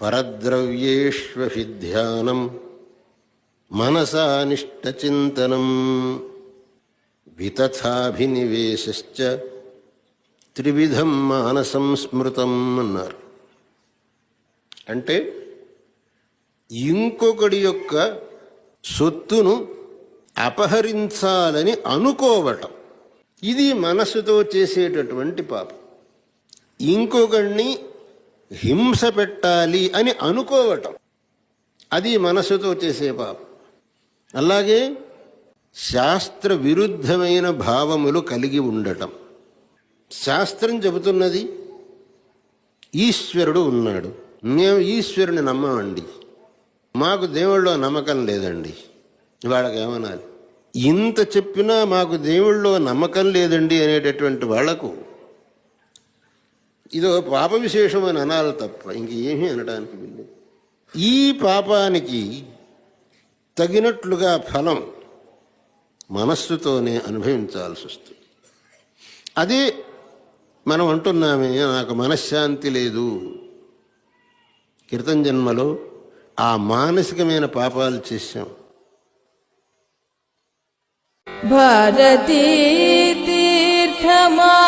పరద్రవ్యేష్వభిధ్యానం మనసానిష్టచింతనం వితథాభినివేశ్చ త్రివిధం మానసం స్మృతం అన్నారు. అంటే ఇంకొకడి యొక్క సొత్తును అపహరించాలని అనుకోవటం. ఇది మనస్సుతో చేసేటటువంటి పాపం. ఇంకొకడిని హింస పెట్టాలి అని అనుకోవటం. అది మనసుతో చేసే పాపం. అలాగే శాస్త్ర విరుద్ధమైన భావములు కలిగి ఉండటం. శాస్త్రం చెబుతున్నది ఈశ్వరుడు ఉన్నాడు. మేము ఈశ్వరుని నమ్మమండి. మాకు దేవుళ్ళో నమ్మకం లేదండి. వాళ్ళకి ఏమనాలి ఇంత చెప్పినా మాకు దేవుళ్ళో నమ్మకం లేదండి అనేటటువంటి వాళ్ళకు ఇదో పాప విశేషం అని అనాలి తప్ప ఇంకేమీ అనడానికి వీళ్ళు ఈ పాపానికి తగినట్లుగా ఫలం మనస్సుతోనే అనుభవించాల్సి వస్తుంది. అదే మనం అంటున్నామే నాకు మనశ్శాంతి లేదు. క్రితం జన్మలో ఆ మానసికమైన పాపాలు చేశాం. భారతీ తీర్థమా